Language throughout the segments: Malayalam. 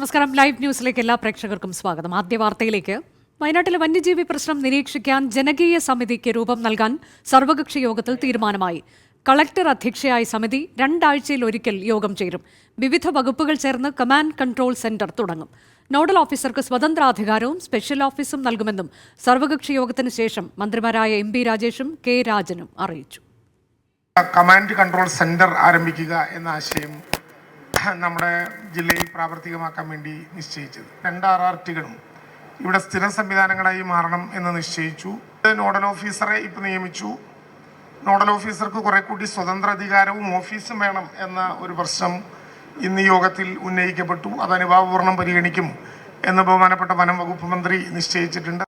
നമസ്കാരം. ലൈവ് ന്യൂസിലേക്ക് എല്ലാ പ്രേക്ഷകർക്കും സ്വാഗതം. ആദ്യ വാർത്തയിലേക്ക്. വയനാട്ടിലെ വന്യജീവി പ്രശ്നം നിരീക്ഷിക്കാൻ ജനകീയ സമിതിക്ക് രൂപം നൽകാൻ സർവകക്ഷി യോഗത്തിൽ തീരുമാനമായി. കളക്ടർ അധ്യക്ഷയായ സമിതി രണ്ടാഴ്ചയിൽ ഒരിക്കൽ യോഗം ചേരും. വിവിധ വകുപ്പുകൾ ചേർന്ന് കമാൻഡ് കൺട്രോൾ സെന്റർ തുടങ്ങും. നോഡൽ ഓഫീസർക്ക് സ്വതന്ത്ര സ്വതന്ത്രാധികാരവും സ്പെഷ്യൽ ഓഫീസും നൽകുമെന്നും സർവകക്ഷി യോഗത്തിന് ശേഷം മന്ത്രിമാരായ എം രാജേഷും കെ രാജനും അറിയിച്ചു. കമാൻഡ് കൺട്രോൾ സെന്റർ ആരംഭിക്കുക എന്ന ആശയം നമ്മുടെ ജില്ലയിൽ പ്രാവർത്തികമാക്കാൻ വേണ്ടി നിശ്ചയിച്ചത്. രണ്ട് ആർ ആർ ടികളും ഇവിടെ സ്ഥിര സംവിധാനങ്ങളായി മാറണം എന്ന് നിശ്ചയിച്ചു. നോഡൽ ഓഫീസറെ ഇപ്പം നിയമിച്ചു. നോഡൽ ഓഫീസർക്ക് കുറെ കൂടി സ്വതന്ത്ര അധികാരവും ഓഫീസും വേണം എന്ന ഒരു പ്രശ്നം ഇന്ന് യോഗത്തിൽ ഉന്നയിക്കപ്പെട്ടു. അത് അനുഭാവപൂർണം പരിഗണിക്കും എന്ന് ബഹുമാനപ്പെട്ട വനം വകുപ്പ് മന്ത്രി നിശ്ചയിച്ചിട്ടുണ്ട്.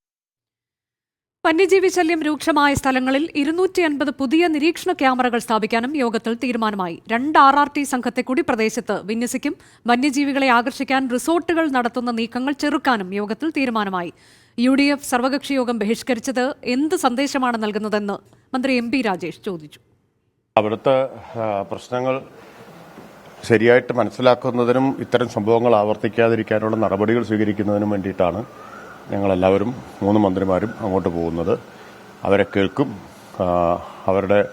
വന്യജീവി ശല്യം രൂക്ഷമായ സ്ഥലങ്ങളിൽ ഇരുന്നൂറ്റി അൻപത് പുതിയ നിരീക്ഷണ ക്യാമറകൾ സ്ഥാപിക്കാനും യോഗത്തിൽ തീരുമാനമായി. രണ്ട് ആർ ആർ ടി സംഘത്തെ കൂടി പ്രദേശത്ത് വിന്യസിക്കും. വന്യജീവികളെ ആകർഷിക്കാൻ റിസോർട്ടുകൾ നടത്തുന്ന നീക്കങ്ങൾ ചെറുക്കാനും യോഗത്തിൽ തീരുമാനമായി. യു ഡി എഫ് സർവകക്ഷി യോഗം ബഹിഷ്കരിച്ചത് എന്ത് സന്ദേശമാണ് നൽകുന്നതെന്ന് മന്ത്രി എം പി രാജേഷ് ചോദിച്ചു. അവിടുത്തെ പ്രശ്നങ്ങൾ ശരിയായിട്ട് മനസ്സിലാക്കുന്നതിനും ഇത്തരം സംഭവങ്ങൾ ആവർത്തിക്കാതിരിക്കാനുള്ള നടപടികൾ സ്വീകരിക്കുന്നതിനും വേണ്ടിയിട്ടാണ് ഞങ്ങളെല്ലാവരും മൂന്ന് മന്ത്രിമാരും അങ്ങോട്ട് പോകുന്നത്. അവരെ കേൾക്കും. അവരുടെ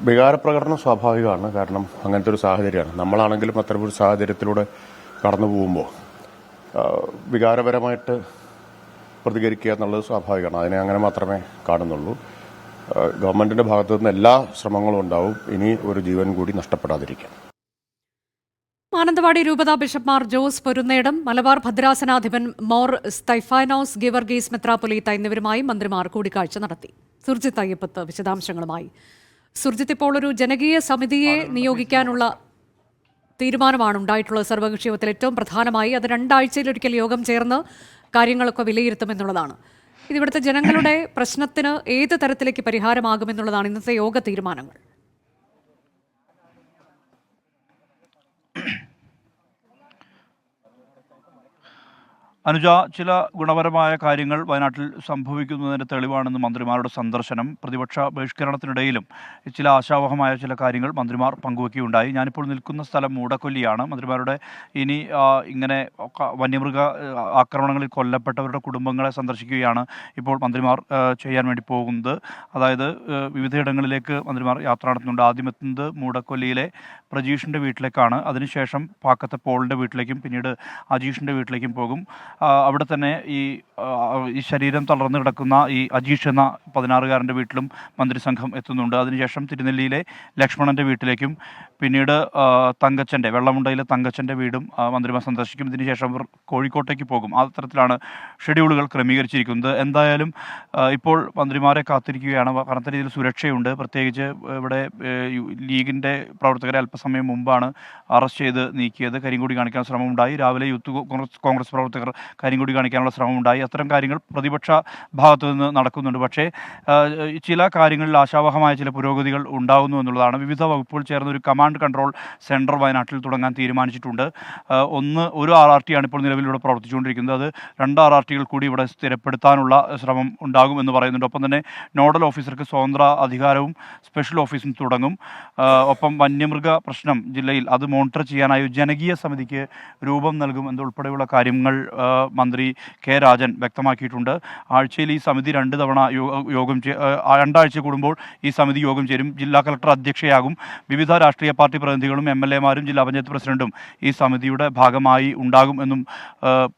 വികാരപ്രകടനം സ്വാഭാവികമാണ്. കാരണം അങ്ങനത്തെ ഒരു സാഹചര്യമാണ്. നമ്മളാണെങ്കിലും അത്തരമൊരു സാഹചര്യത്തിലൂടെ കടന്നു പോകുമ്പോൾ വികാരപരമായിട്ട് പ്രതികരിക്കുക എന്നുള്ളത് സ്വാഭാവികമാണ്. അതിനെ അങ്ങനെ മാത്രമേ കാണുന്നുള്ളൂ. ഗവൺമെന്റിന്റെ ഭാഗത്തു നിന്ന് എല്ലാ ശ്രമങ്ങളും ഉണ്ടാവും. ഇനി ഒരു ജീവൻ കൂടി നഷ്ടപ്പെടാതിരിക്കാൻ. മാനന്തവാടി രൂപതാ ബിഷപ്പ്മാർ ജോസ് പൊരുന്നേടം മലബാർ ഭദ്രാസനാധിപൻ മോർ സ്തൈഫാനോസ് ഗിവർഗീസ് മെത്രാപ്പൊലീത്ത എന്നിവരുമായി മന്ത്രിമാർ കൂടിക്കാഴ്ച നടത്തി. സുർജിത്ത് അയ്യപ്പത്ത് വിശദാംശങ്ങളുമായി. സുർജിത്ത് ഇപ്പോൾ ഒരു ജനകീയ സമിതിയെ നിയോഗിക്കാനുള്ള തീരുമാനമാണ് ഉണ്ടായിട്ടുള്ളത്. സർവകക്ഷി യോഗത്തിൽ ഏറ്റവും പ്രധാനമായി അത് രണ്ടാഴ്ചയിലൊരിക്കൽ യോഗം ചേർന്ന് കാര്യങ്ങളൊക്കെ വിലയിരുത്തുമെന്നുള്ളതാണ് ഇതിവിടുത്തെ ജനങ്ങളുടെ പ്രശ്നത്തിന് ഏത് തരത്തിലേക്ക് പരിഹാരമാകുമെന്നുള്ളതാണ് ഇന്നത്തെ യോഗ തീരുമാനങ്ങൾ. അനുജ ചില ഗുണപരമായ കാര്യങ്ങൾ വയനാട്ടിൽ സംഭവിക്കുന്നതിന്റെ തെളിവാണെന്ന് മന്ത്രിമാരുടെ സന്ദർശനം പ്രതിപക്ഷ ബഹിഷ്കരണത്തിനിടയിലും ചില ആശാവഹമായ ചില കാര്യങ്ങൾ മന്ത്രിമാർ പങ്കുവയ്ക്കുകയുണ്ടായി ഞാനിപ്പോൾ നിൽക്കുന്ന സ്ഥലം മൂടക്കൊല്ലിയാണ്. മന്ത്രിമാരുടെ ഇനി ഇങ്ങനെ വന്യമൃഗ ആക്രമണങ്ങളിൽ കൊല്ലപ്പെട്ടവരുടെ കുടുംബങ്ങളെ സന്ദർശിക്കുകയാണ് ഇപ്പോൾ മന്ത്രിമാർ ചെയ്യാൻ വേണ്ടി പോകുന്നത്. അതായത് വിവിധയിടങ്ങളിലേക്ക് മന്ത്രിമാർ യാത്ര നടത്തുന്നുണ്ട്. ആദ്യം എത്തുന്നത് മൂടക്കൊല്ലിയിലെ പ്രജീഷിന്റെ വീട്ടിലേക്കാണ്. അതിനുശേഷം പാക്കത്തെ പോളിന്റെ വീട്ടിലേക്കും പിന്നീട് അജീഷിന്റെ വീട്ടിലേക്കും പോകും. അവിടെ തന്നെ ഈ ഈ ശരീരം തളർന്നു കിടക്കുന്ന ഈ അജീഷ് എന്ന പതിനാറുകാരന്റെ വീട്ടിലും മന്ത്രിസംഘം എത്തുന്നുണ്ട്. അതിനുശേഷം തിരുനെല്ലിയിലെ ലക്ഷ്മണന്റെ വീട്ടിലേക്കും പിന്നീട് തങ്കച്ചന്റെ വെള്ളമുണ്ടയിലെ തങ്കച്ചന്റെ വീടും മന്ത്രിമാർ സന്ദർശിക്കും. ഇതിനുശേഷം അവർ കോഴിക്കോട്ടേക്ക് പോകും. ആ തരത്തിലാണ് ഷെഡ്യൂളുകൾ ക്രമീകരിച്ചിരിക്കുന്നത്. എന്തായാലും ഇപ്പോൾ മന്ത്രിമാരെ കാത്തിരിക്കുകയാണ്. കനത്ത രീതിയിൽ സുരക്ഷയുണ്ട്. പ്രത്യേകിച്ച് ഇവിടെ ലീഗിന്റെ പ്രവർത്തകരെ അല്പസമയം മുമ്പാണ് അറസ്റ്റ് ചെയ്ത് നീക്കിയത്. കരിങ്കൂടി കാണിക്കാൻ ശ്രമമുണ്ടായി. രാവിലെ യൂത്ത് കോൺഗ്രസ് കോൺഗ്രസ് പ്രവർത്തകർ കരിങ്കൊടി കാണിക്കാനുള്ള ശ്രമം ഉണ്ടായി അത്തരം കാര്യങ്ങൾ പ്രതിപക്ഷ ഭാഗത്തു നിന്ന് നടക്കുന്നുണ്ട്. പക്ഷേ ചില കാര്യങ്ങളിൽ ആശാവഹമായ ചില പുരോഗതികൾ ഉണ്ടാകുന്നു എന്നുള്ളതാണ്. വിവിധ വകുപ്പുകൾ ചേർന്ന ഒരു കമാൻഡ് കൺട്രോൾ സെന്റർ വയനാട്ടിൽ തുടങ്ങാൻ തീരുമാനിച്ചിട്ടുണ്ട്. ഒന്ന് ഒരു ആർ ആർ ടി ആണ് ഇപ്പോൾ ഇവിടെ പ്രവർത്തിച്ചുകൊണ്ടിരിക്കുന്നത്. അത് രണ്ട് ആർ ആർ ടികൾ കൂടി ഇവിടെ സ്ഥിരപ്പെടുത്താനുള്ള ശ്രമം ഉണ്ടാകും എന്ന് പറയുന്നുണ്ട്. ഒപ്പം തന്നെ നോഡൽ ഓഫീസർക്ക് സ്വതന്ത്ര അധികാരവും സ്പെഷ്യൽ ഓഫീസും തുടങ്ങും. ഒപ്പം വന്യമൃഗ പ്രശ്നം ജില്ലയിൽ അത് മോണിറ്റർ ചെയ്യാനായി ജനകീയ സമിതിക്ക് രൂപം നൽകും എന്നുൾപ്പെടെയുള്ള കാര്യങ്ങൾ മന്ത്രി കെ രാജൻ വ്യക്തമാക്കിയിട്ടുണ്ട്. ആഴ്ചയിൽ ഈ സമിതി രണ്ട് തവണ യോഗം രണ്ടാഴ്ച കൂടുമ്പോൾ ഈ സമിതി യോഗം ചേരും. ജില്ലാ കളക്ടർ അധ്യക്ഷയാകും. വിവിധ രാഷ്ട്രീയ പാർട്ടി പ്രതിനിധികളും എം എൽ എമാരും ജില്ലാ പഞ്ചായത്ത് പ്രസിഡന്റും ഈ സമിതിയുടെ ഭാഗമായി ഉണ്ടാകും എന്നും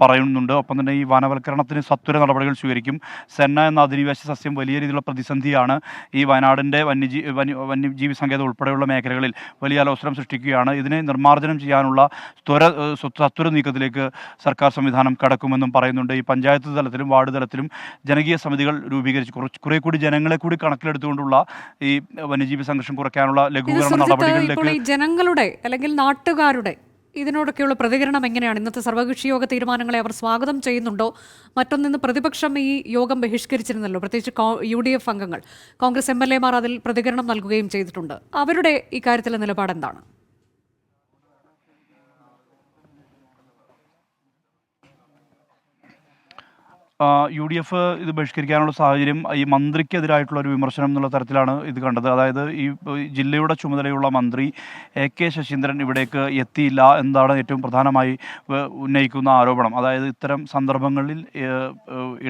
പറയുന്നുണ്ട്. ഒപ്പം തന്നെ ഈ വനവൽക്കരണത്തിന് സത്വര നടപടികൾ സ്വീകരിക്കും. സെന്ന എന്ന അധിനിവേശ സസ്യം വലിയ രീതിയിലുള്ള പ്രതിസന്ധിയാണ്. ഈ വയനാടിന്റെ വന്യജീ വന്യ വന്യജീവി സങ്കേതം ഉൾപ്പെടെയുള്ള മേഖലകളിൽ വലിയ അലോസരം സൃഷ്ടിക്കുകയാണ്. ഇതിനെ നിർമ്മാർജനം ചെയ്യാനുള്ള ത്വര സത്വര നീക്കത്തിലേക്ക് സർക്കാർ സംവിധാനം കടക്കുമെന്നും പറയുന്നുണ്ട്. ഈ പഞ്ചായത്ത് തലത്തിലും വാർഡ് തലത്തിലും ജനകീയ സമിതികൾ രൂപീകരിച്ച്. കുറച്ച് കുറെ കൂടി ജനങ്ങളെ കൂടി കണക്കിലെടുത്തുകൊണ്ടുള്ള ഈ വന്യജീവി സംഘർഷം കുറയ്ക്കാനുള്ള ലഘൂകരണ നടപടികളിലേക്ക് ജനങ്ങളുടെ അല്ലെങ്കിൽ നാട്ടുകാരുടെ ഇതിനോടൊക്കെയുള്ള പ്രതികരണം എങ്ങനെയാണ്? ഇന്നത്തെ സർവകക്ഷി യോഗ തീരുമാനങ്ങളെ അവർ സ്വാഗതം ചെയ്യുന്നുണ്ടോ? മറ്റൊന്നിന്ന് പ്രതിപക്ഷം ഈ യോഗം ബഹിഷ്കരിച്ചിരുന്നല്ലോ പ്രത്യേകിച്ച് യു ഡി എഫ് അംഗങ്ങൾ. കോൺഗ്രസ് എം എൽ എമാർ അതിൽ പ്രതികരണം നൽകുകയും ചെയ്തിട്ടുണ്ട്. അവരുടെ ഇക്കാര്യത്തിലെ നിലപാട് എന്താണ് യു ഡി എഫ് ഇത് ബഹിഷ്കരിക്കാനുള്ള സാഹചര്യം ഈ മന്ത്രിക്കെതിരായിട്ടുള്ള ഒരു വിമർശനം എന്നുള്ള തരത്തിലാണ് ഇത് കണ്ടത്. അതായത് ഈ ജില്ലയുടെ ചുമതലയുള്ള മന്ത്രി എ കെ ശശീന്ദ്രൻ ഇവിടേക്ക് എത്തിയില്ല എന്നതാണ് ഏറ്റവും പ്രധാനമായി ഉന്നയിക്കുന്ന ആരോപണം. അതായത് ഇത്തരം സന്ദർഭങ്ങളിൽ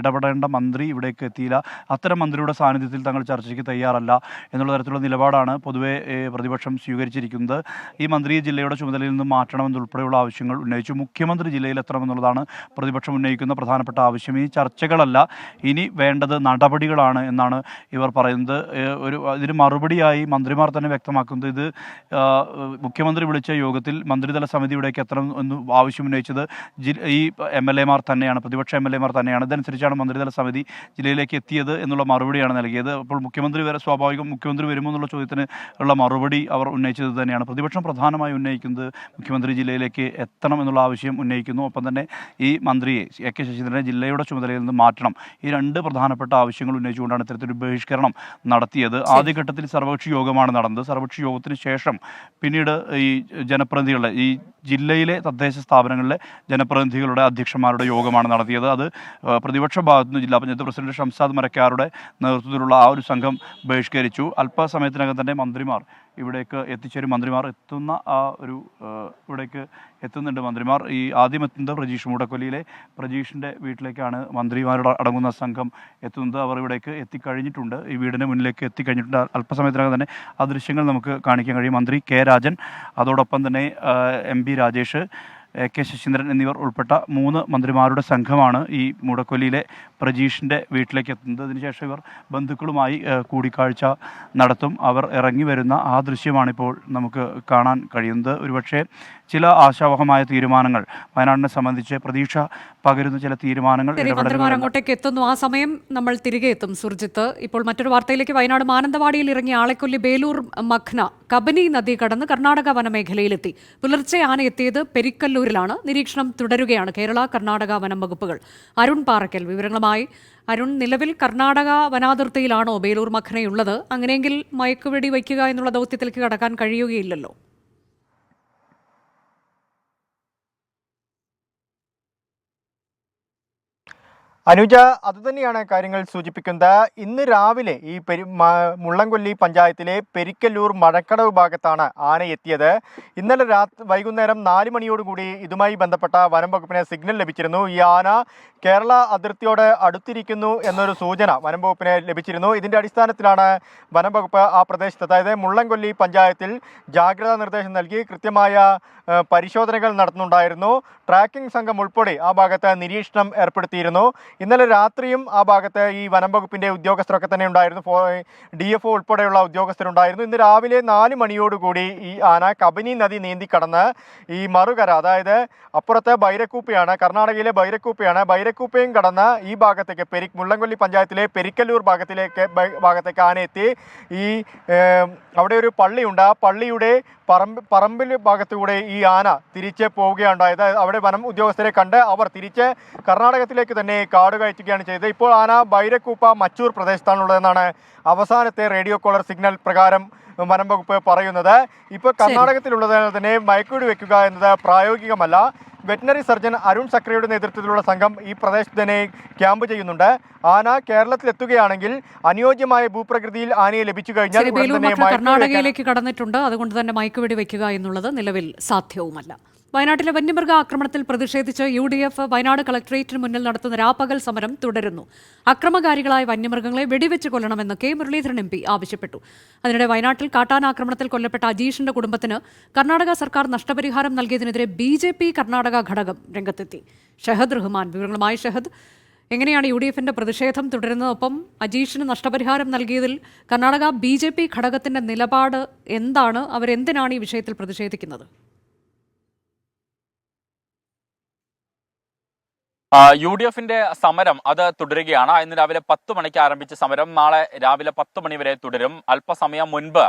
ഇടപെടേണ്ട മന്ത്രി ഇവിടേക്ക് എത്തിയില്ല. അത്തരം മന്ത്രിയുടെ സാന്നിധ്യത്തിൽ തങ്ങൾ ചർച്ചയ്ക്ക് തയ്യാറല്ല എന്നുള്ള തരത്തിലുള്ള നിലപാടാണ് പൊതുവെ പ്രതിപക്ഷം സ്വീകരിച്ചിരിക്കുന്നത്. ഈ മന്ത്രിയെ ജില്ലയുടെ ചുമതലയിൽ നിന്ന് മാറ്റണമെന്നുൾപ്പെടെയുള്ള ആവശ്യങ്ങൾ ഉന്നയിച്ചു. മുഖ്യമന്ത്രി ജില്ലയിൽ എത്തണമെന്നുള്ളതാണ് പ്രതിപക്ഷം ഉന്നയിക്കുന്ന പ്രധാനപ്പെട്ട ആവശ്യം. ഈ ചർച്ചകളല്ല. ഇനി വേണ്ടത് നടപടികളാണ് എന്നാണ് ഇവർ പറയുന്നത്. ഒരു ഇതിന് മറുപടിയായി മന്ത്രിമാർ തന്നെ വ്യക്തമാക്കുന്നത് ഇത് മുഖ്യമന്ത്രി വിളിച്ച യോഗത്തിൽ മന്ത്രിതല സമിതിയുടെയൊക്കെ എത്തണം എന്ന് ജി ഈ എം എൽ എമാർ തന്നെയാണ് പ്രതിപക്ഷ എം എൽ എമാർ തന്നെയാണ്. ഇതനുസരിച്ചാണ് മന്ത്രിതല സമിതി ജില്ലയിലേക്ക് എത്തിയത് എന്നുള്ള മറുപടിയാണ് നൽകിയത്. അപ്പോൾ മുഖ്യമന്ത്രി വരെ സ്വാഭാവികം മുഖ്യമന്ത്രി വരുമോ എന്നുള്ള ചോദ്യത്തിന് ഉള്ള മറുപടി അവർ ഉന്നയിച്ചത് തന്നെയാണ്. പ്രതിപക്ഷം പ്രധാനമായി ഉന്നയിക്കുന്നത് മുഖ്യമന്ത്രി ജില്ലയിലേക്ക് എത്തണം എന്നുള്ള ആവശ്യം ഉന്നയിക്കുന്നു. ഒപ്പം തന്നെ ഈ മന്ത്രിയെ എ കെ ശശീന്ദ്രനെ ജില്ലയുടെ ചുമതലയിൽ നിന്ന് മാറ്റണം. ഈ രണ്ട് പ്രധാനപ്പെട്ട ആവശ്യങ്ങൾ ഉന്നയിച്ചുകൊണ്ടാണ് ഇത്തരത്തിലൊരു ബഹിഷ്കരണം നടത്തിയത്. ആദ്യഘട്ടത്തിൽ സർവകക്ഷി യോഗമാണ് നടന്നത്. സർവകക്ഷി യോഗത്തിന് ശേഷം പിന്നീട് ഈ ജനപ്രതിനിധികളുടെ ഈ ജില്ലയിലെ തദ്ദേശ സ്ഥാപനങ്ങളിലെ ജനപ്രതിനിധികളുടെ അധ്യക്ഷന്മാരുടെ യോഗമാണ് നടത്തിയത്. അത് പ്രതിപക്ഷ ഭാഗത്തു നിന്ന് ജില്ലാ പഞ്ചായത്ത് പ്രസിഡന്റ് ഷംസാദ് മരക്കാരുടെ നേതൃത്വത്തിലുള്ള ആ ഒരു സംഘം ബഹിഷ്കരിച്ചു. അല്പസമയത്തിനകം തന്നെ മന്ത്രിമാർ ഇവിടേക്ക് എത്തിച്ചേരും മന്ത്രിമാർ എത്തുന്ന ആ ഒരു ഇവിടേക്ക് എത്തുന്നുണ്ട് മന്ത്രിമാർ. ഈ ആദ്യം എത്തുന്നത് പ്രജീഷ് മൂടക്കൊല്ലിയിലെ പ്രജീഷിന്റെ വീട്ടിലേക്കാണ് മന്ത്രിമാരുടെ അടങ്ങുന്ന സംഘം എത്തുന്നത്. അവർ ഇവിടേക്ക് എത്തിക്കഴിഞ്ഞിട്ടുണ്ട്. ഈ വീടിന് മുന്നിലേക്ക് എത്തിക്കഴിഞ്ഞിട്ടുണ്ട്. അല്പസമയത്തിനകം തന്നെ ആ ദൃശ്യങ്ങൾ നമുക്ക് കാണിക്കാൻ കഴിയും. മന്ത്രി കെ രാജൻ അതോടൊപ്പം തന്നെ M Rajesh A K Saseendran എന്നിവർ ഉൾപ്പെട്ട മൂന്ന് മന്ത്രിമാരുടെ സംഘമാണ് ഈ മുടക്കൊല്ലിയിലെ പ്രജീഷിന്റെ വീട്ടിലേക്ക് എത്തുന്നത്. അതിനുശേഷം ഇവർ ബന്ധുക്കളുമായി കൂടിക്കാഴ്ച നടത്തും. അവർ ഇറങ്ങി വരുന്ന ആ ദൃശ്യമാണിപ്പോൾ നമുക്ക് കാണാൻ കഴിയുന്നത്. ഒരുപക്ഷെ ചില ആശാവഹമായ തീരുമാനങ്ങൾ. വയനാടിനെ സംബന്ധിച്ച് പ്രതീക്ഷ പകരുന്ന ചില തീരുമാനങ്ങൾ അങ്ങോട്ടേക്ക് എത്തുന്നു. ആ സമയം നമ്മൾ തിരികെ എത്തും. സുർജിത്ത് ഇപ്പോൾ മറ്റൊരു വാർത്തയിലേക്ക് വയനാട് മാനന്തവാടിയിൽ ഇറങ്ങിയ ആളെക്കൊല്ലി ബേലൂർ മഖ്ന കബനി നദി കടന്ന് കർണാടക വനമേഖലയിലെത്തി. പുലർച്ചെ ആന എത്തിയത് പെരിക്കല്ലൂരിലാണ്. നിരീക്ഷണം തുടരുകയാണ് കേരള കർണാടക വനം വകുപ്പുകൾ. അരുൺ പാറയ്ക്കൽ വിവരങ്ങളുമായി. അരുൺ നിലവിൽ കർണാടക വനാതിർത്തിയിലാണോ ബേലൂർ മഖ്നയുള്ളത് അങ്ങനെയെങ്കിൽ മയക്കുവെടി വയ്ക്കുക എന്നുള്ള ദൗത്യത്തിലേക്ക് കടക്കാൻ കഴിയുകയില്ലല്ലോ. അനുജ അതുതന്നെയാണ് കാര്യങ്ങൾ സൂചിപ്പിക്കുന്നത്. ഇന്ന് രാവിലെ ഈ പെരി മുള്ളംകൊല്ലി പഞ്ചായത്തിലെ പെരിക്കല്ലൂർ മഴക്കടവ് ഭാഗത്താണ് ആന എത്തിയത്. ഇന്നലെ രാത്രി വൈകുന്നേരം നാല് മണിയോടുകൂടി ഇതുമായി ബന്ധപ്പെട്ട വനം വകുപ്പിന് സിഗ്നൽ ലഭിച്ചിരുന്നു. ഈ ആന കേരള അതിർത്തിയോട് അടുത്തിരിക്കുന്നു എന്നൊരു സൂചന വനം വകുപ്പിന് ലഭിച്ചിരുന്നു. ഇതിന്റെ അടിസ്ഥാനത്തിലാണ് വനം വകുപ്പ് ആ പ്രദേശത്ത് അതായത് മുള്ളംകൊല്ലി പഞ്ചായത്തിൽ ജാഗ്രതാ നിർദ്ദേശം നൽകി കൃത്യമായ പരിശോധനകൾ നടത്തുന്നുണ്ടായിരുന്നു. ട്രാക്കിംഗ് സംഘം ഉൾപ്പെടെ ആ ഭാഗത്ത് നിരീക്ഷണം ഏർപ്പെടുത്തിയിരുന്നു. ഇന്നലെ രാത്രിയും ആ ഭാഗത്ത് ഈ വനം വകുപ്പിന്റെ ഉദ്യോഗസ്ഥരൊക്കെ തന്നെ ഉണ്ടായിരുന്നു. ഡി എഫ് ഒ ഉൾപ്പെടെയുള്ള ഉദ്യോഗസ്ഥരുണ്ടായിരുന്നു. ഇന്ന് രാവിലെ നാല് മണിയോടുകൂടി ഈ ആന കബനി നദി നീന്തി കടന്ന് ഈ മറുകര അതായത് അപ്പുറത്തെ ബൈരക്കൂപ്പയാണ് കർണാടകയിലെ ബൈരക്കൂപ്പയാണ്. ബൈരക്കൂപ്പയും കടന്ന് ഈ ഭാഗത്തേക്ക് പെരി മുള്ളംകൊല്ലി പഞ്ചായത്തിലെ പെരിക്കല്ലൂർ ഭാഗത്തിലേക്ക് ഭാഗത്തേക്ക് ആന എത്തി. ഈ അവിടെ ഒരു പള്ളിയുണ്ട്. ആ പള്ളിയുടെ പറമ്പ് പറമ്പിൽ ഭാഗത്തുകൂടെ ഈ ആന തിരിച്ച് പോവുകയുണ്ടായത് അവിടെ വനം ഉദ്യോഗസ്ഥരെ കണ്ട് അവർ തിരിച്ച് കർണാടകത്തിലേക്ക് തന്നെ കാട് കയറ്റുകയാണ് ചെയ്തത്. ഇപ്പോൾ ആന ബൈരക്കൂപ്പ മച്ചൂർ പ്രദേശത്താണുള്ളതെന്നാണ് അവസാനത്തെ റേഡിയോ കോളർ സിഗ്നൽ പ്രകാരം വനം വകുപ്പ് പറയുന്നത്. ഇപ്പോൾ കർണാടകത്തിലുള്ളതിനാൽ തന്നെ മയക്കുവെടി വെക്കുക എന്നത് പ്രായോഗികമല്ല. വെറ്റിനറി സർജൻ അരുൺ സക്രയുടെ നേതൃത്വത്തിലുള്ള സംഘം ഈ പ്രദേശത്ത് തന്നെ ക്യാമ്പ് ചെയ്യുന്നുണ്ട്. ആന കേരളത്തിലെത്തുകയാണെങ്കിൽ അനുയോജ്യമായ ഭൂപ്രകൃതിയിൽ ആനയെ ലഭിച്ചു കഴിഞ്ഞാൽ കർണാടകയിലേക്ക് കടന്നിട്ടുണ്ട്. അതുകൊണ്ട് തന്നെ മയക്കുവെടി വയ്ക്കുക എന്നുള്ളത് നിലവിൽ സാധ്യവുമല്ല. വയനാട്ടിലെ വന്യമൃഗ ആക്രമണത്തിൽ പ്രതിഷേധിച്ച് യു ഡി എഫ് വയനാട് കളക്ടറേറ്റിന് മുന്നിൽ നടത്തുന്ന രാപ്പകൽ സമരം തുടരുന്നു. അക്രമകാരികളായ വന്യമൃഗങ്ങളെ വെടിവെച്ച് കൊല്ലണമെന്ന് കെ. മുരളീധരൻ എം പി ആവശ്യപ്പെട്ടു. അതിനിടെ വയനാട്ടിൽ കാട്ടാനാക്രമണത്തിൽ കൊല്ലപ്പെട്ട അജീഷിന്റെ കുടുംബത്തിന് കർണാടക സർക്കാർ നഷ്ടപരിഹാരം നൽകിയതിനെതിരെ ബി ജെ പി കർണാടക ഘടകം രംഗത്തെത്തി. ഷഹദ് റഹ്മാൻ വിവരങ്ങളുമായി ഷഹദ്. എങ്ങനെയാണ് യു ഡി എഫിന്റെ പ്രതിഷേധം തുടരുന്നതൊപ്പം അജീഷിന് നഷ്ടപരിഹാരം നൽകിയതിൽ കർണാടക ബി ജെ പി ഘടകത്തിന്റെ നിലപാട് എന്താണ്? അവരെന്തിനാണ് ഈ വിഷയത്തിൽ പ്രതിഷേധിക്കുന്നത്? യു ഡി എഫിന്റെ സമരം അത് തുടരുകയാണ്. ഇന്ന് രാവിലെ പത്ത് മണിക്ക് ആരംഭിച്ച സമരം നാളെ രാവിലെ പത്ത് മണി വരെ തുടരും. അല്പസമയം മുൻപ്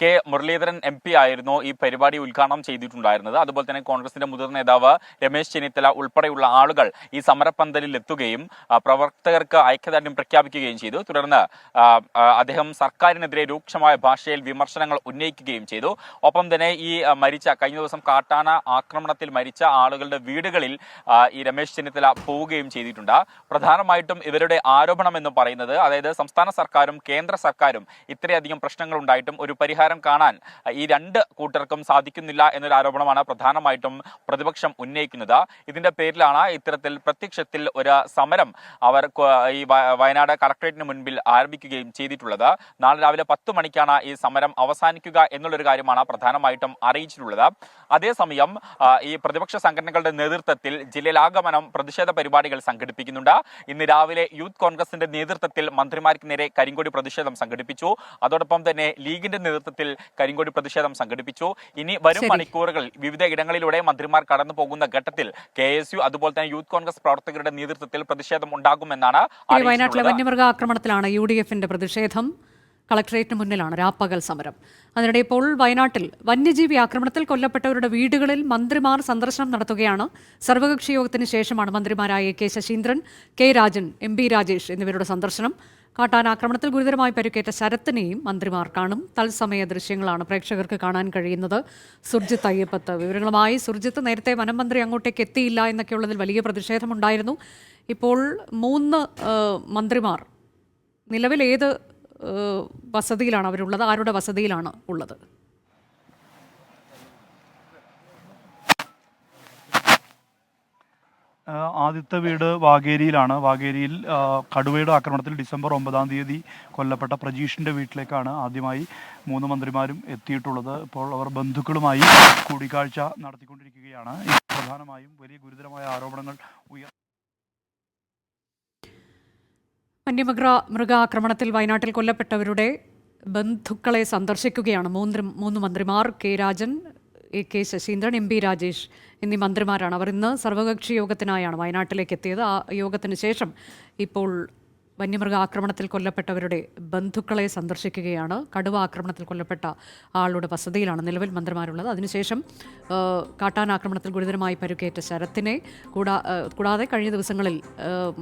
കെ മുരളീധരൻ എം പി ആയിരുന്നു ഈ പരിപാടി ഉദ്ഘാടനം ചെയ്തിട്ടുണ്ടായിരുന്നത്. അതുപോലെ തന്നെ കോൺഗ്രസിന്റെ മുതിർന്ന നേതാവ് രമേശ് ചെന്നിത്തല ഉൾപ്പെടെയുള്ള ആളുകൾ ഈ സമരപ്പന്തലിൽ എത്തുകയും പ്രവർത്തകർക്ക് ഐക്യദാർഢ്യം പ്രഖ്യാപിക്കുകയും ചെയ്തു. തുടർന്ന് അദ്ദേഹം സർക്കാരിനെതിരെ രൂക്ഷമായ ഭാഷയിൽ വിമർശനങ്ങൾ ഉന്നയിക്കുകയും ചെയ്തു. ഒപ്പം തന്നെ ഈ മരിച്ച കഴിഞ്ഞ ദിവസം കാട്ടാന ആക്രമണത്തിൽ മരിച്ച ആളുകളുടെ വീടുകളിൽ ഈ രമേശ് ചെന്നിത്തല പോവുകയും ചെയ്തിട്ടുണ്ട്. പ്രധാനമായിട്ടും ഇവരുടെ ആരോപണം എന്ന് പറയുന്നത് അതായത് സംസ്ഥാന സർക്കാരും കേന്ദ്ര സർക്കാരും ഇത്രയധികം പ്രശ്നങ്ങൾ ഉണ്ടായിട്ടും ഒരു പരിഹാരം കാണാൻ ഈ രണ്ട് കൂട്ടർക്കും സാധിക്കുന്നില്ല എന്നൊരു ആരോപണമാണ് പ്രധാനമായിട്ടും പ്രതിപക്ഷം ഉന്നയിക്കുന്നത്. ഇതിന്റെ പേരിലാണ് ഇത്തരത്തിൽ പ്രത്യക്ഷത്തിൽ ഒരു സമരം അവർ ഈ വയനാട് കളക്ടറേറ്റിന് മുൻപിൽ ആരംഭിക്കുകയും ചെയ്തിട്ടുള്ളത്. നാളെ രാവിലെ പത്ത് മണിക്കാണ് ഈ സമരം അവസാനിക്കുക എന്നുള്ളൊരു കാര്യമാണ് പ്രധാനമായിട്ടും അറിയിച്ചിട്ടുള്ളത്. അതേസമയം ഈ പ്രതിപക്ഷ സംഘടനകളുടെ നേതൃത്വത്തിൽ ജില്ലയിലാഗമനം പ്രതിഷേധ പരിപാടികൾ സംഘടിപ്പിക്കുന്നുണ്ട്. ഇന്ന് രാവിലെ യൂത്ത് കോൺഗ്രസിന്റെ നേതൃത്വത്തിൽ മന്ത്രിമാർക്ക് നേരെ കരിങ്കോടി പ്രതിഷേധം സംഘടിപ്പിച്ചു. അതോടൊപ്പം തന്നെ ലീഗിന്റെ നേതൃത്വത്തിൽ കരിങ്കോടി പ്രതിഷേധം സംഘടിപ്പിച്ചു. ഇനി വരും മണിക്കൂറുകളിൽ വിവിധ ഇടങ്ങളിലൂടെ മന്ത്രിമാർ കടന്നു പോകുന്ന ഘട്ടത്തിൽ കെ എസ് യു അതുപോലെ തന്നെ യൂത്ത് കോൺഗ്രസ് പ്രവർത്തകരുടെ നേതൃത്വത്തിൽ പ്രതിഷേധം ഉണ്ടാകുമെന്നാണ് വയനാട്ടിലെ അറിയിച്ചിട്ടുള്ളത്. വന്യമൃഗ ആക്രമണത്തിലാണ് യു ഡി എഫിന്റെ പ്രതിഷേധം. കളക്ടറേറ്റിന് മുന്നിലാണ് രാപ്പകൽ സമരം. അതിനിടെ ഇപ്പോൾ വയനാട്ടിൽ വന്യജീവി ആക്രമണത്തിൽ കൊല്ലപ്പെട്ടവരുടെ വീടുകളിൽ മന്ത്രിമാർ സന്ദർശനം നടത്തുകയാണ്. സർവകക്ഷി യോഗത്തിന് ശേഷമാണ് മന്ത്രിമാരായ K Saseendran K Rajan M B Rajesh എന്നിവരുടെ സന്ദർശനം. കാട്ടാൻ ആക്രമണത്തിൽ ഗുരുതരമായി പരിക്കേറ്റ ശരത്തിനെയും മന്ത്രിമാർ കാണും. തത്സമയ ദൃശ്യങ്ങളാണ് പ്രേക്ഷകർക്ക് കാണാൻ കഴിയുന്നത്. സുർജിത്ത് അയ്യപ്പത്ത് വിവരങ്ങളുമായി. സുർജിത്ത് നേരത്തെ വനം മന്ത്രി അങ്ങോട്ടേക്ക് എത്തിയില്ല എന്നൊക്കെയുള്ളതിൽ വലിയ പ്രതിഷേധമുണ്ടായിരുന്നു. ഇപ്പോൾ മൂന്ന് മന്ത്രിമാർ. നിലവിൽ ഏത് വസതിയിലാണ് അവരുള്ളത്. ആരുടെ വസതിയിലാണ് ഉള്ളത്? ആദ്യത്തെ വീട് വാഗേരിയിലാണ്. വാഗേരിയിൽ കടുവയുടെ ആക്രമണത്തിൽ ഡിസംബർ ഒമ്പതാം തീയതി കൊല്ലപ്പെട്ട പ്രജീഷിന്റെ വീട്ടിലേക്കാണ് ആദ്യമായി മൂന്ന് മന്ത്രിമാരും എത്തിയിട്ടുള്ളത്. ഇപ്പോൾ അവർ ബന്ധുക്കളുമായി കൂടിക്കാഴ്ച നടത്തിക്കൊണ്ടിരിക്കുകയാണ്. പ്രധാനമായും വലിയ ഗുരുതരമായ ആരോപണങ്ങൾ ഉയർ വന്യമൃഗ മൃഗാക്രമണത്തിൽ വയനാട്ടിൽ കൊല്ലപ്പെട്ടവരുടെ ബന്ധുക്കളെ സന്ദർശിക്കുകയാണ്. മൂന്ന് മൂന്ന് മന്ത്രിമാർ K Rajan A K Saseendran M P Rajesh എന്നീ മന്ത്രിമാരാണ്. അവർ ഇന്ന് സർവകക്ഷി യോഗത്തിനായാണ് വയനാട്ടിലേക്ക് എത്തിയത്. ആ യോഗത്തിന് ശേഷം ഇപ്പോൾ വന്യമൃഗ ആക്രമണത്തിൽ കൊല്ലപ്പെട്ടവരുടെ ബന്ധുക്കളെ സന്ദർശിക്കുകയാണ്. കടുവ ആക്രമണത്തിൽ കൊല്ലപ്പെട്ട ആളുടെ വസതിയിലാണ് നിലവിൽ മന്ത്രിമാരുള്ളത്. അതിനുശേഷം കാട്ടാനാക്രമണത്തിൽ ഗുരുതരമായി പരുക്കേറ്റ ശരത്തിനെ കൂടാ കൂടാതെ കഴിഞ്ഞ ദിവസങ്ങളിൽ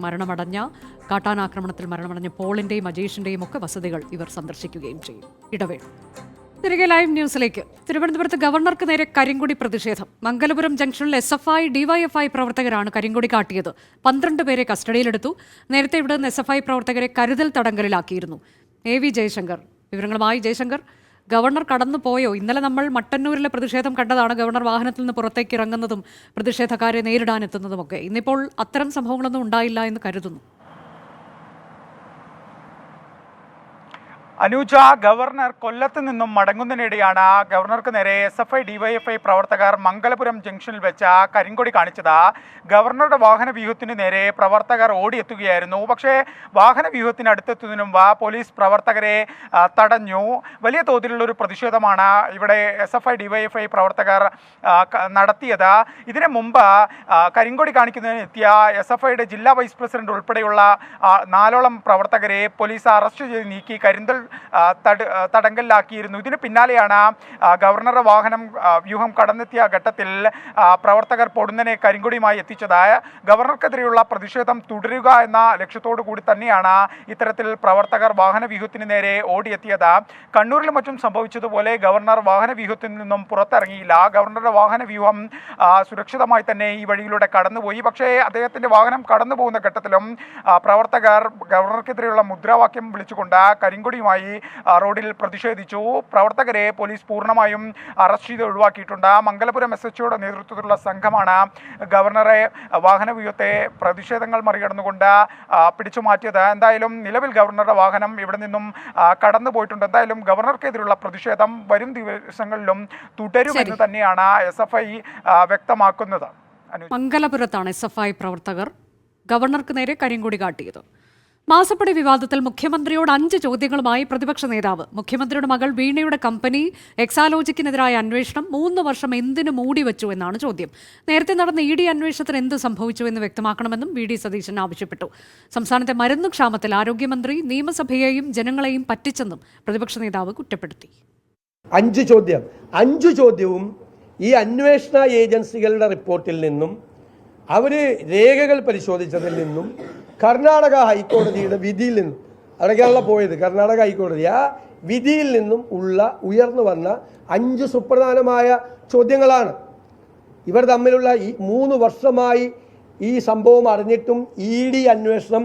മരണമടഞ്ഞ കാട്ടാനാക്രമണത്തിൽ മരണമടഞ്ഞ പോളിന്റെയും അജീഷിന്റെയും ഒക്കെ വസതികൾ ഇവർ സന്ദർശിക്കുകയും ചെയ്യും. ഇടവേള. തിരികെ ലൈവ് ന്യൂസിലേക്ക്. തിരുവനന്തപുരത്ത് ഗവർണർക്ക് നേരെ കരിങ്കൊടി പ്രതിഷേധം. മംഗലപുരം ജംഗ്ഷനിൽ എസ് എഫ് ഐ ഡിവൈഎഫ്ഐ പ്രവർത്തകരാണ് കരിങ്കൊടി കാട്ടിയത്. പന്ത്രണ്ട് പേരെ കസ്റ്റഡിയിലെടുത്തു. നേരത്തെ ഇവിടെ നിന്ന് എസ് എഫ് ഐ പ്രവർത്തകരെ കരുതൽ തടങ്കലിലാക്കിയിരുന്നു. A V Jaishankar. വിവരങ്ങളുമായി ജയശങ്കർ. ഗവർണർ കടന്നു പോയോ ഇന്നലെ നമ്മൾ മട്ടന്നൂരിലെ പ്രതിഷേധം കണ്ടതാണ്. ഗവർണർ വാഹനത്തിൽ നിന്ന് പുറത്തേക്ക് ഇറങ്ങുന്നതും പ്രതിഷേധക്കാരെ നേരിടാനെത്തുന്നതുമൊക്കെ ഇന്നിപ്പോൾ അത്തരം സംഭവങ്ങളൊന്നും ഉണ്ടായില്ല എന്ന് കരുതുന്നു. അനൂജ ഗവർണർ കൊല്ലത്ത് നിന്നും മടങ്ങുന്നതിനിടെയാണ് ഗവർണർക്ക് നേരെ എസ് എഫ് ഐ ഡിവൈഎഫ്ഐ പ്രവർത്തകർ മംഗലപുരം ജംഗ്ഷനിൽ വെച്ച് കരിങ്കൊടി കാണിച്ചത്. ഗവർണറുടെ വാഹന വ്യൂഹത്തിന് നേരെ പ്രവർത്തകർ ഓടിയെത്തുകയായിരുന്നു. പക്ഷേ വാഹന വ്യൂഹത്തിന് അടുത്തെത്തുന്നതിന് മുമ്പ് പോലീസ് പ്രവർത്തകരെ തടഞ്ഞു. വലിയ തോതിലുള്ള ഒരു പ്രതിഷേധമാണ് ഇവിടെ എസ് എഫ് ഐ ഡിവൈഎഫ്ഐ പ്രവർത്തകർ ആ, നടത്തിയത്. ഇതിനു മുമ്പ് ആ, കരിങ്കൊടി കാണിക്കുന്നതിന് എത്തിയ എസ് എഫ് ഐയുടെ ജില്ലാ വൈസ് പ്രസിഡന്റ് ഉൾപ്പെടെയുള്ള നാലോളം പ്രവർത്തകരെ പോലീസ് അറസ്റ്റ് ചെയ്ത് നീക്കി. കരിന്തൽ ആ, ആ, തടങ്കലിലാക്കിയിരുന്നു. ഇതിന് പിന്നാലെയാണ് ഗവർണറുടെ വാഹനം വ്യൂഹം കടന്നെത്തിയ ഘട്ടത്തിൽ പ്രവർത്തകർ പൊടുന്നനെ കരിങ്കൊടിയുമായി എത്തിച്ചത് ഗവർണർക്കെതിരെയുള്ള പ്രതിഷേധം തുടരുക എന്ന ലക്ഷ്യത്തോടു കൂടി തന്നെയാണ് ഇത്തരത്തിൽ പ്രവർത്തകർ വാഹന വ്യൂഹത്തിന് നേരെ ഓടിയെത്തിയത്. കണ്ണൂരിലും മറ്റും സംഭവിച്ചതുപോലെ ഗവർണർ വാഹന വ്യൂഹത്തിൽ നിന്നും പുറത്തിറങ്ങിയില്ല. ഗവർണറുടെ വാഹന വ്യൂഹം സുരക്ഷിതമായി തന്നെ ഈ വഴിയിലൂടെ കടന്നുപോയി. പക്ഷേ അദ്ദേഹത്തിന്റെ വാഹനം കടന്നു പോകുന്ന ഘട്ടത്തിലും പ്രവർത്തകർ ഗവർണർക്കെതിരെയുള്ള മുദ്രാവാക്യം വിളിച്ചുകൊണ്ട് കരിങ്കൊടിയുമായി ആ, റോഡിൽ പ്രതിഷേധിച്ചു. പ്രവർത്തകരെ പോലീസ് പൂർണമായും അറസ്റ്റ് ചെയ്ത് ഒഴിവാക്കിയിട്ടുണ്ട്. മംഗലപുരം എസ് എച്ച് ഒയുടെ നേതൃത്വത്തിലുള്ള സംഘമാണ് ഗവർണറെ വാഹനവ്യൂഹത്തെ വാഹന വ്യൂഹത്തെ പ്രതിഷേധങ്ങൾ മറികടന്നുകൊണ്ട് പിടിച്ചു മാറ്റിയത് എന്തായാലും നിലവിൽ ഗവർണറുടെ വാഹനം ഇവിടെ നിന്നും കടന്നു പോയിട്ടുണ്ട്. എന്തായാലും ഗവർണർക്കെതിരെയുള്ള പ്രതിഷേധം വരും ദിവസങ്ങളിലും തുടരുമെന്ന് തന്നെയാണ് എസ് എഫ് ഐ വ്യക്തമാക്കുന്നത്. മംഗലപുരത്താണ് എസ് എഫ് ഐ പ്രവർത്തകർ ഗവർണർക്ക് നേരെ കരിങ്കൊടി കാട്ടിയത്. മാസപ്പടി വിവാദത്തിൽ മുഖ്യമന്ത്രിയോട് അഞ്ച് ചോദ്യങ്ങളുമായി പ്രതിപക്ഷ നേതാവ്. മുഖ്യമന്ത്രിയുടെ മകൾ വീണയുടെ കമ്പനി എക്സാലോജിക്കിനെതിരായ അന്വേഷണം മൂന്ന് വർഷം എന്തിനു മൂടിവെച്ചു എന്നാണ് ചോദ്യം. നേരത്തെ നടന്ന ഇ ഡി അന്വേഷണത്തിന് എന്ത് സംഭവിച്ചു എന്ന് വ്യക്തമാക്കണമെന്നും വി ഡി സതീശൻ ആവശ്യപ്പെട്ടു. സംസ്ഥാനത്തെ മരുന്ന് ക്ഷാമത്തിൽ ആരോഗ്യമന്ത്രി നിയമസഭയെയും ജനങ്ങളെയും പറ്റിച്ചെന്നും പ്രതിപക്ഷ നേതാവ് കുറ്റപ്പെടുത്തി. അഞ്ച് ചോദ്യം. അഞ്ച് ചോദ്യവും ഈ അന്വേഷണ ഏജൻസികളുടെ റിപ്പോർട്ടിൽ നിന്നും അവർ രേഖകൾ പരിശോധിച്ചതിൽ നിന്നും കർണാടക ഹൈക്കോടതിയുടെ വിധിയിൽ നിന്നും അവിടേക്കാണല്ലോ പോയത് കർണാടക ഹൈക്കോടതി. ആ വിധിയിൽ നിന്നും ഉള്ള ഉയർന്നു വന്ന അഞ്ച് സുപ്രധാനമായ ചോദ്യങ്ങളാണ്. ഇവർ തമ്മിലുള്ള ഈ മൂന്ന് വർഷമായി ഈ സംഭവം അറിഞ്ഞിട്ടും ഇ ഡി അന്വേഷണം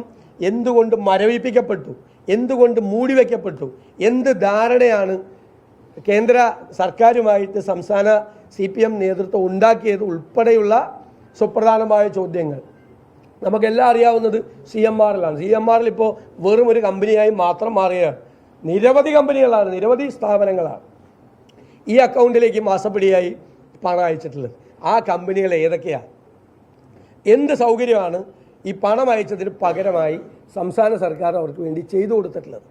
എന്തുകൊണ്ട് മരവിപ്പിക്കപ്പെട്ടു എന്തുകൊണ്ട് മൂടിവെക്കപ്പെട്ടു എന്ത് ധാരണയാണ് കേന്ദ്ര സർക്കാരുമായിട്ട് സംസ്ഥാന സി പി എം നേതൃത്വം ഉണ്ടാക്കിയത് ഉൾപ്പെടെയുള്ള സുപ്രധാനമായ ചോദ്യങ്ങൾ. നമുക്കെല്ലാം അറിയാവുന്നത് സി എം ആറിലാണ് സി എം ആറിൽ ഇപ്പോൾ വെറും ഒരു കമ്പനിയായി മാത്രം മാറുകയാണ് നിരവധി കമ്പനികളാണ് നിരവധി സ്ഥാപനങ്ങളാണ് ഈ അക്കൗണ്ടിലേക്ക് മാസപ്പടിയായി പണം അയച്ചിട്ടുള്ളത്. ആ കമ്പനികൾ ഏതൊക്കെയാണ്? എന്ത് സൗകര്യമാണ് ഈ പണം അയച്ചതിന് പകരമായി സംസ്ഥാന സർക്കാർ അവർക്ക് വേണ്ടി ചെയ്തു കൊടുത്തിട്ടുള്ളത്?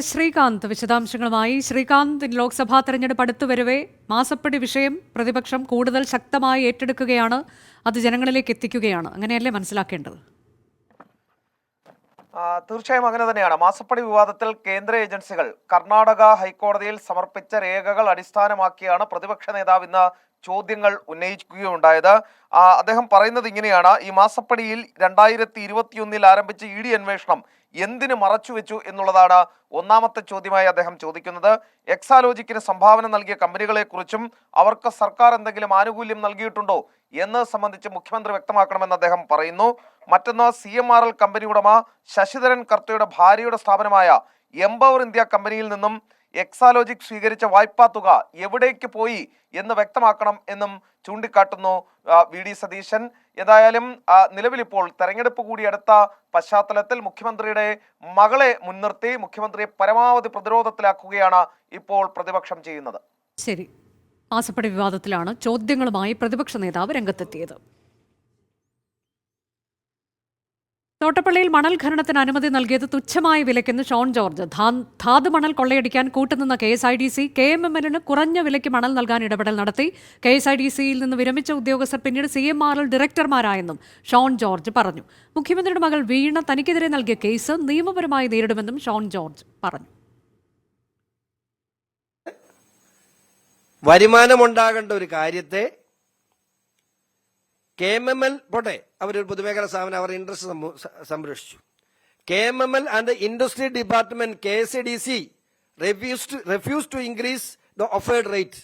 ശ്രീകാന്ത് വിശദാംശങ്ങളുമായി. ശ്രീകാന്ത് ലോക്സഭാ തെരഞ്ഞെടുപ്പ് അടുത്തു വരവേ. മാസപ്പടി വിഷയം പ്രതിപക്ഷം കൂടുതൽ ശക്തമായി ഏറ്റെടുക്കുകയാണ്. അത് ജനങ്ങളിലേക്ക് എത്തിക്കുകയാണ്. അങ്ങനെയല്ലേ മനസ്സിലാക്കേണ്ടത്? തീർച്ചയായും അങ്ങനെ തന്നെയാണ്. മാസപ്പടി വിവാദത്തിൽ കേന്ദ്ര ഏജൻസികൾ കർണാടക ഹൈക്കോടതിയിൽ സമർപ്പിച്ച രേഖകൾ അടിസ്ഥാനമാക്കിയാണ് പ്രതിപക്ഷ നേതാവ് ഇന്ന് ചോദ്യങ്ങൾ ഉന്നയിക്കുകയുണ്ടായത്. അദ്ദേഹം പറയുന്നത് ഇങ്ങനെയാണ്. ഈ മാസപ്പടിയിൽ രണ്ടായിരത്തി ഇരുപത്തിയൊന്നിൽ ആരംഭിച്ച ഇ ഡി അന്വേഷണം എന്തിന് മറച്ചുവെച്ചു എന്നുള്ളതാണ് ഒന്നാമത്തെ ചോദ്യമായി അദ്ദേഹം ചോദിക്കുന്നത്. എക്സാലോജിക്കിന് സംഭാവന നൽകിയ കമ്പനികളെക്കുറിച്ചും അവർക്ക് സർക്കാർ എന്തെങ്കിലും ആനുകൂല്യം നൽകിയിട്ടുണ്ടോ എന്നത് സംബന്ധിച്ച് മുഖ്യമന്ത്രി വ്യക്തമാക്കണമെന്ന് അദ്ദേഹം പറയുന്നു. മറ്റൊന്ന് C M R L company ഉടമ ശശിധരൻ കർത്തയുടെ ഭാര്യയുടെ സ്ഥാപനമായ എംപവർ ഇന്ത്യ കമ്പനിയിൽ നിന്നും എക്സാലോജിക് സ്വീകരിച്ച വായ്പാ തുക എവിടേക്ക് പോയി എന്ന് വ്യക്തമാക്കണം എന്നും ചൂണ്ടിക്കാട്ടുന്നു വി. ഡി. സതീശൻ. ഏതായാലും നിലവിലിപ്പോൾ തെരഞ്ഞെടുപ്പ് കൂടി അടുത്ത പശ്ചാത്തലത്തിൽ മുഖ്യമന്ത്രിയുടെ മകളെ മുൻനിർത്തി മുഖ്യമന്ത്രിയെ പരമാവധി പ്രതിരോധത്തിലാക്കുകയാണ് ഇപ്പോൾ പ്രതിപക്ഷം ചെയ്യുന്നത്. ശരി. ആസപ്പടി വിവാദത്തിലാണ് ചോദ്യങ്ങളുമായി പ്രതിപക്ഷ നേതാവ് രംഗത്തെത്തിയത്. തോട്ടപ്പള്ളിയിൽ മണൽ ഖനനത്തിന് അനുമതി നൽകിയത് തുച്ഛമായ വിലയ്ക്കെന്ന് ഷോൺ ജോർജ്. ധാതു മണൽ കൊള്ളയടിക്കാൻ കൂട്ടുനിന്ന K S I D C K M M എല്ലിന് കുറഞ്ഞ വിലയ്ക്ക് മണൽ നൽകാൻ ഇടപെടൽ നടത്തി. കെ എസ് ഐ ഡി സിയിൽ നിന്ന് വിരമിച്ച ഉദ്യോഗസ്ഥർ പിന്നീട് സി എം ആറിൽ ഡയറക്ടർമാരായെന്നും ഷോൺ ജോർജ് പറഞ്ഞു. മുഖ്യമന്ത്രിയുടെ മകൾ വീണ തനിക്കെതിരെ നൽകിയ കേസ് നിയമപരമായി നേരിടുമെന്നും ഷോൺ ജോർജ് പറഞ്ഞു. വരുമാനമുണ്ടാകേണ്ട ഒരു കാര്യത്തെ കെ എം എം എൽ പോട്ടെ അവരൊരു പൊതുമേഖലാ സ്ഥാപനം അവരുടെ ഇൻട്രസ്റ്റ് സംരക്ഷിച്ചു. K M M L and industry department K S D C refuse refuse to increase the offered rate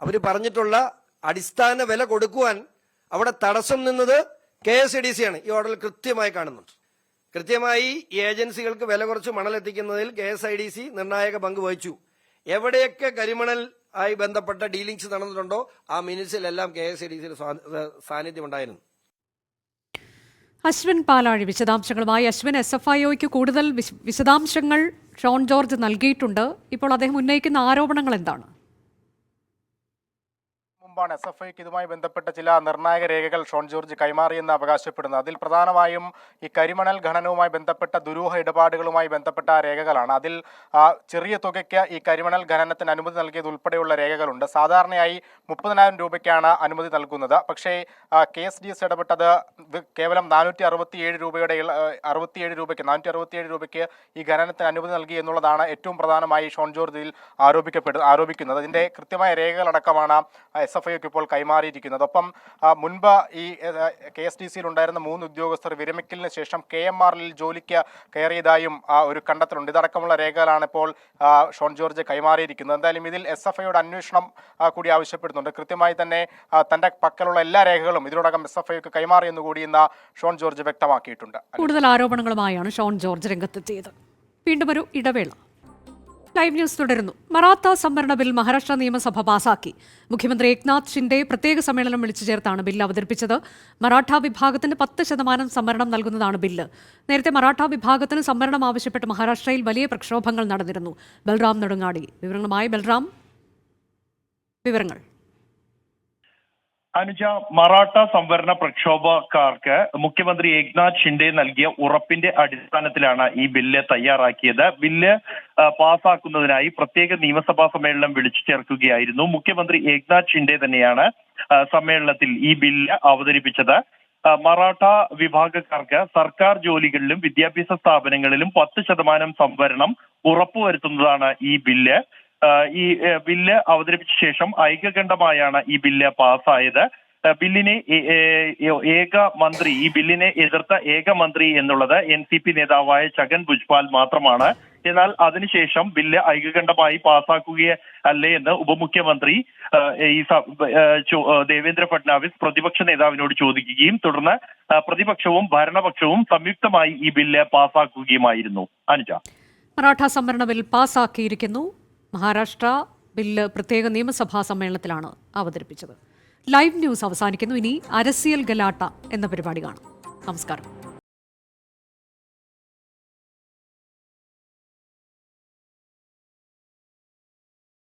അവർ പറഞ്ഞിട്ടുള്ള അടിസ്ഥാന വില കൊടുക്കുവാൻ അവിടെ തടസ്സം നിന്നത് കെ എസ് ഡി സി ആണ്. ഈ ഓർഡറിൽ കൃത്യമായി കാണുന്നുണ്ട്. കൃത്യമായി ഏജൻസികൾക്ക് വില കുറച്ച് മണൽ എത്തിക്കുന്നതിൽ K S I D C നിർണായക പങ്ക് വഹിച്ചു. എവിടെയൊക്കെ കരിമണൽ ആയി ബന്ധപ്പെട്ട ഡീലിംഗ്സ് നടന്നിട്ടുണ്ടോ ആ മിനിറ്റ്സിലെല്ലാം കെ എസ് ഐ ഡി സിയുടെ സാന്നിധ്യം ഉണ്ടായിരുന്നു. അശ്വിൻ പാലാഴി വിശദാംശങ്ങളുമായി. അശ്വിൻ എസ് എഫ് ഐ ഒക്ക് കൂടുതൽ വിശ- വിശദാംശങ്ങൾ ഷോൺ ജോർജ് നൽകിയിട്ടുണ്ട്. ഇപ്പോൾ അദ്ദേഹം ഉന്നയിക്കുന്ന ആരോപണങ്ങൾ എന്താണ്? മുമ്പാണ് എസ് എഫ് ഐക്ക് ഇതുമായി ബന്ധപ്പെട്ട ചില നിർണായക രേഖകൾ ഷോൺ ജോർജ് കൈമാറിയെന്ന് അവകാശപ്പെടുന്നത്. അതിൽ പ്രധാനമായും ഈ കരിമണൽ ഖനനവുമായി ബന്ധപ്പെട്ട ദുരൂഹ ഇടപാടുകളുമായി ബന്ധപ്പെട്ട രേഖകളാണ്. അതിൽ ചെറിയ തുകയ്ക്ക് ഈ കരിമണൽ ഖനനത്തിന് അനുമതി നൽകിയത് ഉൾപ്പെടെയുള്ള രേഖകളുണ്ട്. സാധാരണയായി മുപ്പതിനായിരം രൂപയ്ക്കാണ് അനുമതി നൽകുന്നത്. പക്ഷേ കെ എസ് ഡി എസ് ഇടപെട്ടത് കേവലം നാനൂറ്റി അറുപത്തിയേഴ് രൂപയുടെ അറുപത്തിയേഴ് രൂപയ്ക്ക് നാനൂറ്റി അറുപത്തിയേഴ് രൂപയ്ക്ക് ഈ ഖനനത്തിന് അനുമതി നൽകി എന്നുള്ളതാണ് ഏറ്റവും പ്രധാനമായി ഷോൺ ജോർജ് ഇതിൽ ആരോപിക്കപ്പെടുന്നത് ആരോപിക്കുന്നത്. അതിന്റെ കൃത്യമായ രേഖകളടക്കമാണ് എസ് എഫ് ഐക്ക് ഇപ്പോൾ കൈമാറിയിരിക്കുന്നത്. ഒപ്പം മുൻപ് ഈ കെ എസ് ഡി സിയിൽ ഉണ്ടായിരുന്ന മൂന്ന് ഉദ്യോഗസ്ഥർ വിരമിക്കലിന് ശേഷം കെ എം ആറിൽ ജോലിക്ക് കയറിയതായും ഒരു കണ്ടെത്തലുണ്ട്. ഇതടക്കമുള്ള രേഖകളാണ് ഇപ്പോൾ ഷോൺ ജോർജ് കൈമാറിയിരിക്കുന്നത്. എന്തായാലും ഇതിൽ എസ് എഫ് ഐയുടെ അന്വേഷണം കൂടി ആവശ്യപ്പെടുന്നുണ്ട്. കൃത്യമായി തന്നെ തന്റെ പക്കലുള്ള എല്ലാ രേഖകളും ഇതിനോടകം എസ് എഫ് ഐക്ക് കൈമാറിയെന്ന് കൂടി ഇന്ന് ഷോൺ ജോർജ് വ്യക്തമാക്കിയിട്ടുണ്ട്. കൂടുതൽ ആരോപണങ്ങളുമായാണ് ഷോൺ ജോർജ് രംഗത്തെത്തിയത്. വീണ്ടും ഒരു ഇടവേള. ലൈവ് ന്യൂസ് തുടരുന്നു. മറാത്ത സംവരണ ബിൽ മഹാരാഷ്ട്ര നിയമസഭ പാസാക്കി. മുഖ്യമന്ത്രി ഏക്നാഥ് ഷിൻഡെ പ്രത്യേക സമ്മേളനം വിളിച്ചു ചേർത്താണ് ബിൽ അവതരിപ്പിച്ചത്. മറാഠ വിഭാഗത്തിന് പത്ത് ശതമാനം സംവരണം നൽകുന്നതാണ് ബില്ല്. നേരത്തെ മറാഠ വിഭാഗത്തിന് സംവരണം ആവശ്യപ്പെട്ട് മഹാരാഷ്ട്രയിൽ വലിയ പ്രക്ഷോഭങ്ങൾ നടന്നിരുന്നു. ബൽറാം നെടുങ്ങാടി. വിവരങ്ങളുമായി ബൽറാം. വിവരങ്ങൾ. അനുജ മറാഠ സംവരണ പ്രക്ഷോഭക്കാർക്ക് മുഖ്യമന്ത്രി ഏക്നാഥ് ഷിൻഡെ നൽകിയ ഉറപ്പിന്റെ അടിസ്ഥാനത്തിലാണ് ഈ ബില്ല് തയ്യാറാക്കിയത്. ബില്ല് പാസാക്കുന്നതിനായി പ്രത്യേക നിയമസഭാ സമ്മേളനം വിളിച്ചു ചേർക്കുകയായിരുന്നു. മുഖ്യമന്ത്രി ഏക്നാഥ് ഷിൻഡെ തന്നെയാണ് സമ്മേളനത്തിൽ ഈ ബില്ല് അവതരിപ്പിച്ചത്. മറാഠ വിഭാഗക്കാർക്ക് സർക്കാർ ജോലികളിലും വിദ്യാഭ്യാസ സ്ഥാപനങ്ങളിലും പത്ത് ശതമാനം സംവരണം ഉറപ്പുവരുത്തുന്നതാണ് ഈ ബില്ല്. ഈ ബില്ല് അവതരിപ്പിച്ച ശേഷം ഐകകണ്ഠമായാണ് ഈ ബില്ല് പാസ്സായത്. ബില്ലിനെ ഏക മന്ത്രി ഈ ബില്ലിനെ എതിർത്ത ഏക മന്ത്രി എന്നുള്ളത് എൻ സി പി നേതാവായ ഛഗൻ ഭുജ്പാൽ മാത്രമാണ്. എന്നാൽ അതിനുശേഷം ബില്ല് ഐകകണ്ഠമായി പാസാക്കുകയല്ലേ എന്ന് ഉപമുഖ്യമന്ത്രി ഈ ദേവേന്ദ്ര ഫഡ്നാവിസ് പ്രതിപക്ഷ നേതാവിനോട് ചോദിക്കുകയും തുടർന്ന് പ്രതിപക്ഷവും ഭരണപക്ഷവും സംയുക്തമായി ഈ ബില്ല് പാസാക്കുകയുമായിരുന്നു അനുജ. മറാഠ സംവരണ ബിൽ പാസാക്കിയിരിക്കുന്നു മഹാരാഷ്ട്ര ബില്ല് പ്രത്യേക നിയമസഭാ സമ്മേളനത്തിലാണ് അവതരിപ്പിച്ചത്. ലൈവ് ന്യൂസ് അവസാനിക്കുന്നു. ഇനി അരസിയൽ ഗലാട്ട എന്ന പരിപാടി കാണാം. നമസ്കാരം.